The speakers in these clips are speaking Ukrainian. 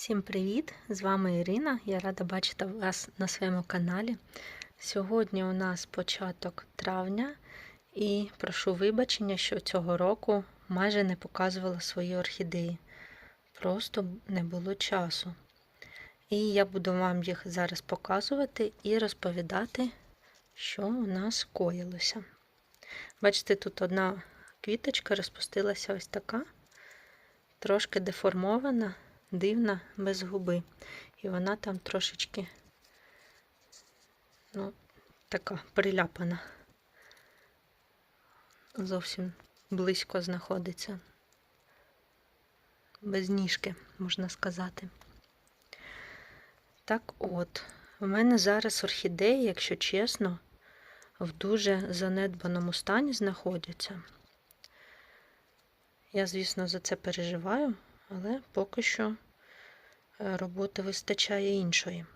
Всім привіт! З вами Ірина. Я рада бачити вас на своєму каналі. Сьогодні у нас початок травня, і прошу вибачення, що цього року майже не показувала свої орхідеї. Просто не було часу. І я буду вам їх зараз показувати і розповідати, що у нас коїлося. Бачите, тут одна квіточка розпустилася ось така, трошки деформована дивна, без губи. І вона там трошечки, ну, така приляпана. Зовсім близько знаходиться. Без ніжки, можна сказати. Так от, в мене зараз орхідеї, якщо чесно, в дуже занедбаному стані знаходяться. Я, звісно, за це переживаю, але поки що е, роботи вистачає іншої.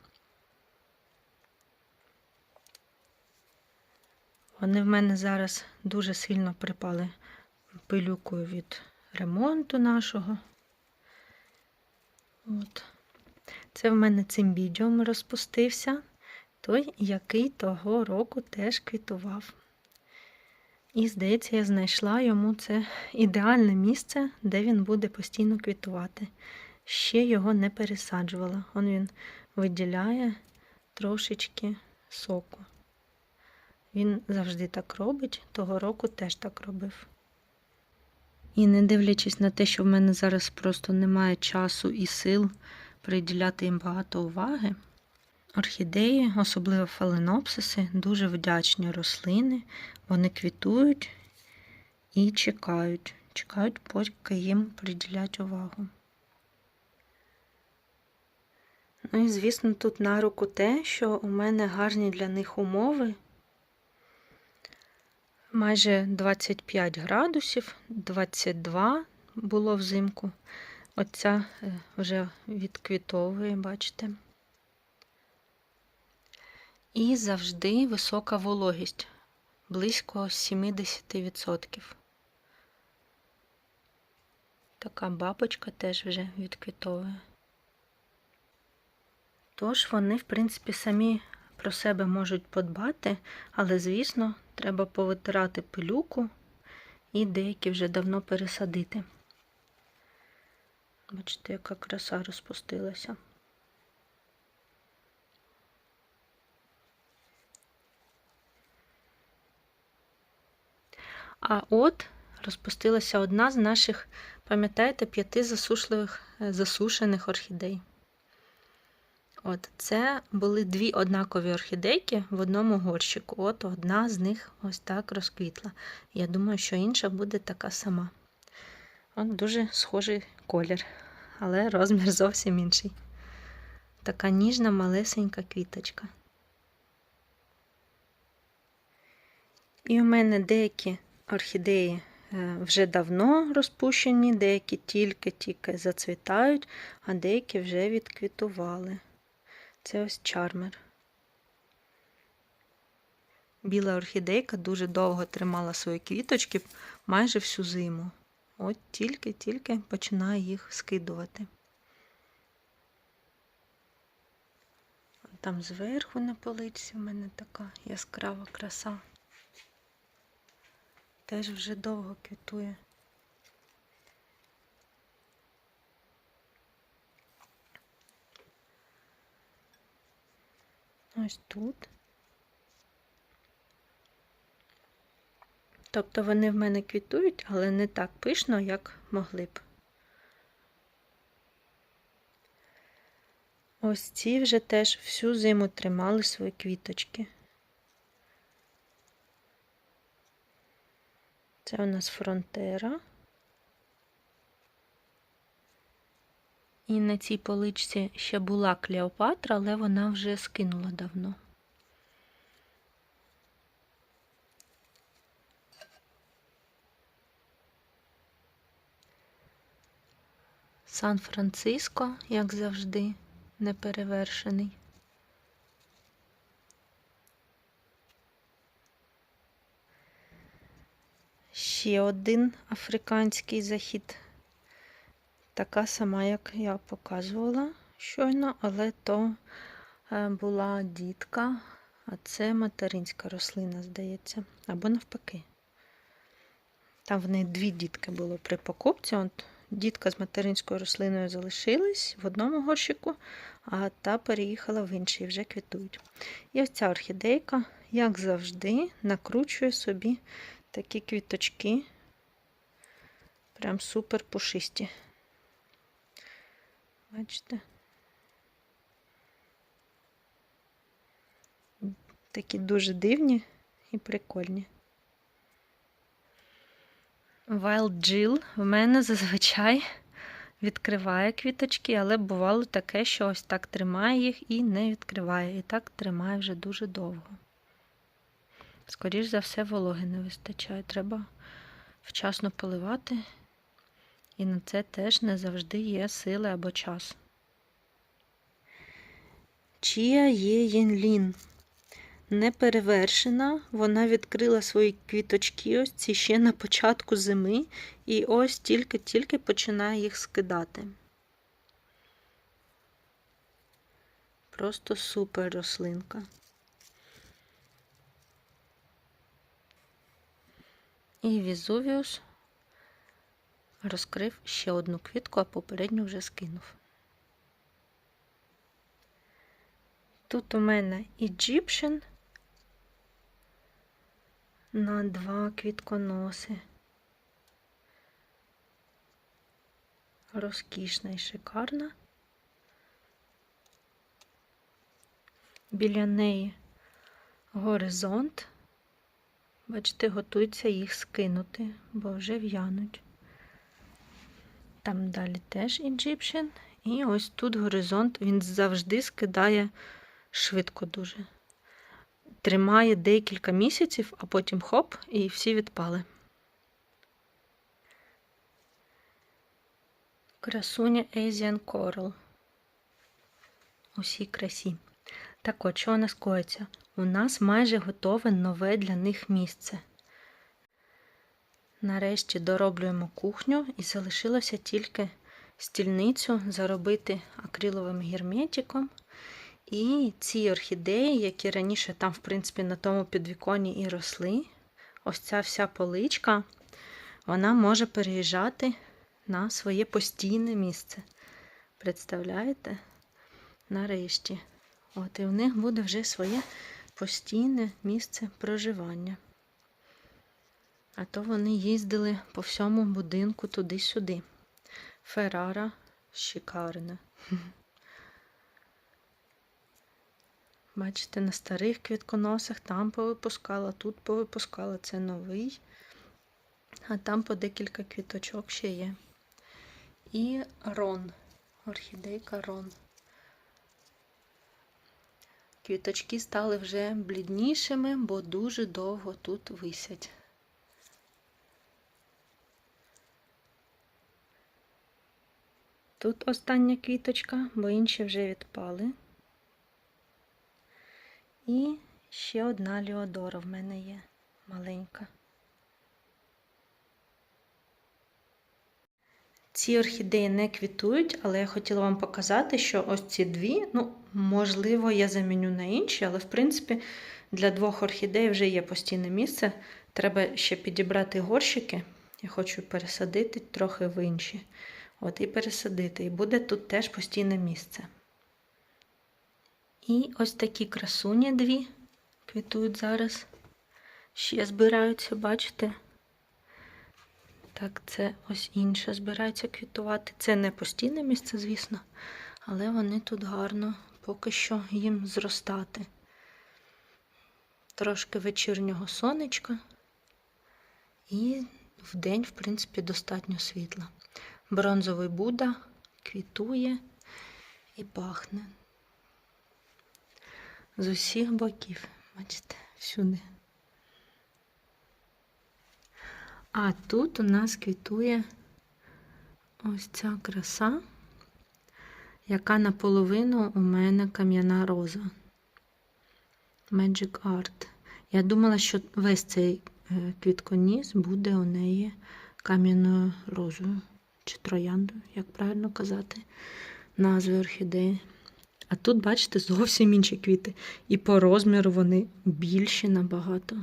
Вони в мене зараз дуже сильно припали пилюкою від ремонту нашого. От. Це в мене цим цимбідіум розпустився, той, який того року теж квітував. І, здається, я знайшла йому це ідеальне місце, де він буде постійно квітувати. Ще його не пересаджувала. Он він виділяє трошечки соку. Він завжди так робить, того року теж так робив. І не дивлячись на те, що в мене зараз просто немає часу і сил приділяти їм багато уваги. Орхідеї, особливо фаленопсиси, дуже вдячні рослини. Вони квітують і чекають. Чекають, поки їм приділять увагу. Ну і, звісно, тут на руку те, що у мене гарні для них умови. Майже 25 градусів, 22 було взимку. Оця е, вже відквітовує, бачите. І завжди висока вологість близько 70%. Така бабочка теж вже відквітовує. Тож вони, в принципі, самі про себе можуть подбати, але, звісно, треба повитирати пилюку і деякі вже давно пересадити. Бачите, яка краса розпустилася. А от розпустилася одна з наших, пам'ятаєте, п'яти засушливих е, засушених орхідей. От, Це були дві однакові орхідейки в одному горщику. От одна з них ось так розквітла. Я думаю, що інша буде така сама. От Дуже схожий колір, але розмір зовсім інший. Така ніжна, малесенька квіточка. І у мене деякі орхідеї е, вже давно розпущені, деякі тільки-тільки зацвітають, а деякі вже відквітували. Це ось чармер. Біла орхідейка дуже довго тримала свої квіточки майже всю зиму. От тільки-тільки починає їх скидувати. Там зверху на поличці в мене така яскрава краса теж вже довго квітує. Ось тут. Тобто вони в мене квітують, але не так пишно, як могли б. Ось ці вже теж всю зиму тримали свої квіточки. Це у нас фронтера. І на цій поличці ще була Клеопатра, але вона вже скинула давно. Сан-Франциско, як завжди, неперевершений. Ще один африканський захід. така сама, як я показувала щойно, але то е, була дітка, а це материнська рослина, здається, або навпаки. Там в неї дві дітки було при покупці. От дітка з материнською рослиною залишилась в одному горщику, а та переїхала в інший, вже квітують. І ось ця орхідейка, як завжди, накручує собі такі квіточки. Прям супер пушисті. Бачите? Такі дуже дивні і прикольні. Wild Jill в мене зазвичай відкриває квіточки, але бувало таке, що ось так тримає їх і не відкриває. І так тримає вже дуже довго. Скоріш за все, вологи не вистачає. Треба вчасно поливати. І на це теж не завжди є сили або час. Чія є Єнлін. Неперевершена, вона відкрила свої квіточки ось ці ще на початку зими, і ось тільки-тільки починає їх скидати. Просто супер рослинка. І Візувіус розкрив ще одну квітку, а попередню вже скинув. Тут у мене Egyptian на два квітконоси. Розкішна і шикарна. Біля неї горизонт. Бачите, готується їх скинути, бо вже в'януть. Там далі теж Egyptian. І ось тут горизонт, він завжди скидає швидко дуже. Тримає декілька місяців, а потім хоп, і всі відпали. Красуня Asian Coral. Усій красі. Так от, що у нас коїться? У нас майже готове нове для них місце. Нарешті дороблюємо кухню і залишилося тільки стільницю заробити акриловим герметиком. І ці орхідеї, які раніше там, в принципі, на тому підвіконні і росли, ось ця вся поличка, вона може переїжджати на своє постійне місце. Представляєте? Нарешті. От, і в них буде вже своє постійне місце проживання. А то вони їздили по всьому будинку туди-сюди. Феррара шикарна. Бачите, на старих квітконосах там повипускала, тут повипускала це новий, а там по декілька квіточок ще є. І рон, орхідейка рон. Квіточки стали вже бліднішими, бо дуже довго тут висять. Тут остання квіточка, бо інші вже відпали. І ще одна Леодора в мене є маленька. Ці орхідеї не квітують, але я хотіла вам показати, що ось ці дві, ну, можливо, я заміню на інші, але в принципі для двох орхідей вже є постійне місце. Треба ще підібрати горщики. Я хочу пересадити трохи в інші. От і пересадити. І буде тут теж постійне місце. І ось такі красуні дві квітують зараз. Ще збираються, бачите? Так, це ось інше збирається квітувати. Це не постійне місце, звісно, але вони тут гарно поки що їм зростати. Трошки вечірнього сонечка. І в день, в принципі, достатньо світла. Бронзовий Будда квітує і пахне. З усіх боків, бачите, всюди. А тут у нас квітує ось ця краса, яка наполовину у мене кам'яна роза. Magic Art. Я думала, що весь цей квітконіс буде у неї кам'яною розою. чи троянду, як правильно казати, назви орхідеї. А тут, бачите, зовсім інші квіти. І по розміру вони більші набагато.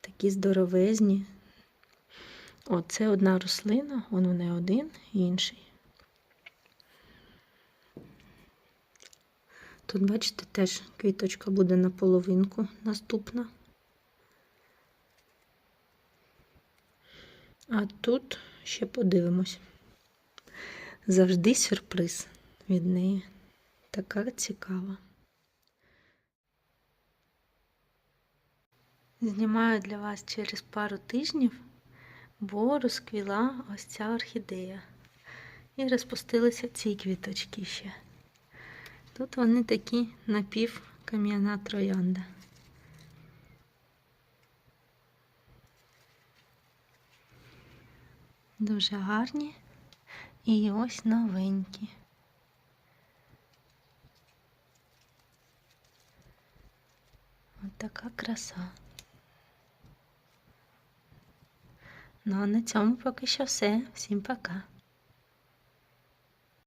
Такі здоровезні. О, це одна рослина, вон вони один інший. Тут, бачите, теж квіточка буде на половинку наступна. А тут ще подивимось. Завжди сюрприз від неї. Така цікава. Знімаю для вас через пару тижнів, бо розквіла ось ця орхідея. І розпустилися ці квіточки ще. Тут вони такі напівкам'яна троянда. Дуже гарні і ось новенькі. Ось така краса. Ну а на цьому поки що все. Всім пока.